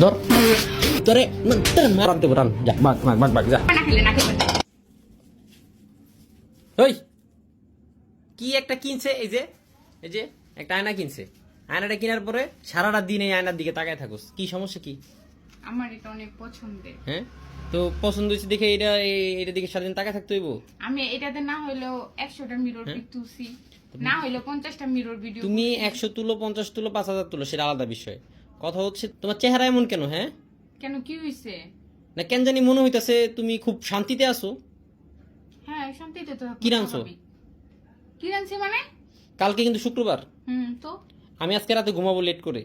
ধর। তোরে তোরে মারান দেবো রান। যা বাগ বাগ বাগ বাগ যা। না খেলে না খেলে। ওই কি একটা কিনছে এই যে এই যে একটা আয়না কিনছে। আয়নাটা কেনার পরে সারাটা দিন এই আয়নার দিকে তাকায় থাকোস। কি সমস্যা কি? আমার এটা অনেক পছন্দের। হ্যাঁ? তো পছন্দ হয়েছে দেখে এটা এটার দিকে সারাদিন তাকায় থাকতে হইব? আমি এটাতে না হইলেও একশোটা মিরর পিক তুলছি। না হইলেও পঞ্চাশটা মিরর ভিডিও তুমি একশো তুলো পঞ্চাশ তুলো পাঁচ হাজার তুলো সেটা আলাদা বিষয়। কথা হচ্ছে তোমার চেহারা এমন কেন হ্যাঁ? কেন কি হইছে? না কেন জানি মনে হইতাছে তুমি খুব শান্তিতে আছো। হ্যাঁ শান্তিতে তো কি? স্বাভাবিক। কি রাঁধছি মানে? কালকে কিন্তু শুক্রবার। হুম তো? আমি আজকে রাতে ঘুমাবো লেট করে।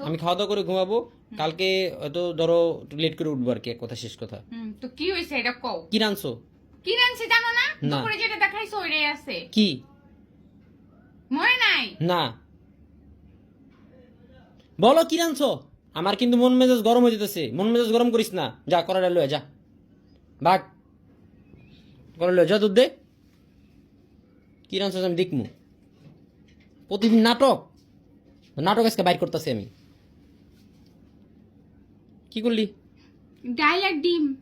আমি খাওয়া দাওয়া করে ঘুমাবো। কালকে হয়তো ধরো লেট করে উঠবো আর কি এক কথা শেষ কথা। তো কি হইছে এটা কও? কি রানছো কি রাঁধছি জানো না? না। দুপুরে যেটা দেখাইছো ওইটাই আছে। কি? মনে নাই? না। বলো কি রানছো আমার কিন্তু মন মেজাজ গরম হয়ে যেতেছে। মন মেজাজ গরম করিস না। যা করাটা লয়ে যা। ভাগ। করা লয়ে যা দুধ দে। কি রানছো আমি দেখমু? প্রতিদিন নাটক। নাটক আজকে বাইর করতেছি আমি। কি করলি? ডাল আর ডিম।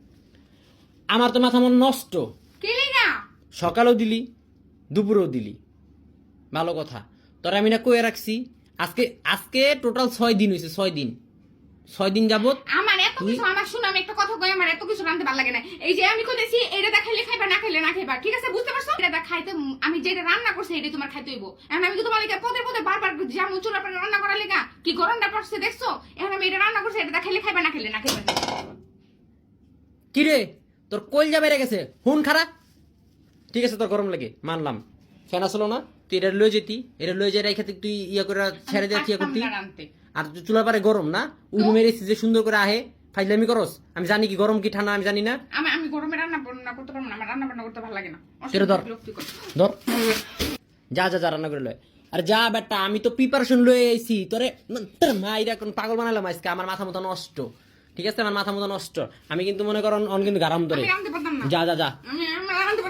আমার তো মাথা মন নষ্ট। কেলি না? সকালেও দিলি দুপুরেও দিলি। ভালো কথা। তোরা আমি না কয়ে রাখছি আজকে আজকে টোটাল ছয় দিন হয়েছে ছয় দিন। ছয় দিন যাবত আমার এত কিছু আমার শুনো আমি একটা কথা কই আমার এত কিছু রাঁধতে ভালো লাগে না। এই যে আমি কইতেছি এটা দেখাইলে খাইবা না খাইলে না খাইবা ঠিক আছে? বুঝতে পারছ? এটা খাইতে আমি যেটা রান্না করছি এটা তোমার খাইতে হইব। এখন আমি তোমার লাগে পদে পদে বারবার যেমন চুলা পরে রান্না করার লেগা কি গরমটা পড়ছে দেখছ? এখন আমি এটা রান্না করছি এটা দেখাইলে খাইবা না খাইলে না খাইবা। কি রে তোর কইল যাবে বেড়ে গেছে। হুন খারাপ ঠিক আছে তোর গরম লাগে মানলাম। ফ্যান আসলো না? তুই এটা লয়ে যেতি এটা লয়ে যাই রেখে তুই ইয়া করে ছেড়ে দিয়ে ইয়া করতি। আর চুলার পারে গরম না? রুমের এসি যে সুন্দর করে আহে ফাইজলামি করস। আমি জানি কি গরম কি ঠান্ডা আমি জানি না। আমি আমি গরমে রান্না বান্না করতে পারব না আমার রান্না বান্না করতে ভালো লাগে না। সেটা ধর। ধর। যা যা যা রান্না করে লয়। আর যা বেটা আমি তো প্রিপারেশন লয়ে আইছি। তোরে তোর মাইরা কোন পাগল বানালাম আজকে। আমার মাথা মতো নষ্ট। ঠিক আছে? আমার মাথা মতো নষ্ট। আমি কিন্তু মনে করো অন কিন্তু গারাম ধরে যা যা যা।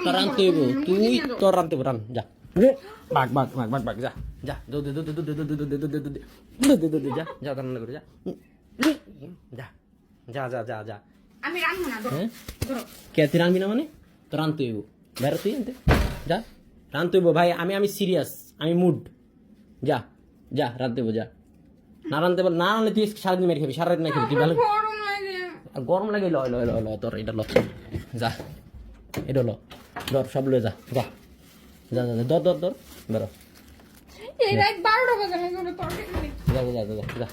তোর। রানতে তুই তোর রানতে রান যা। বাগ বাগ বাগ বাগ বাগ যা যা দে দে দে দে দে দে দে দে দে দে দে দে দে দে দে যা যা রান্না করে যা যা যা যা যা যা আমি রাঁধবো না হ্যাঁ কে তুই রানবি না মানে তো রানতে হইব বেরো তুই আনতে যা হইব ভাই আমি আমি সিরিয়াস আমি মুড যা যা হইব যা না রানতে পার না রানলে তুই সারাদিন মেরে খাবি সারাদিন না খাবি তুই ভালো গরম লাগে আর গরম লাগে লয় লয় লয় লয় তোর এটা ল যা এটা ল ধর সব লয়ে যা যা যা যা ধর ধর ধর। বেরো এই রাত বারোটা বাজে যা যা যা যা।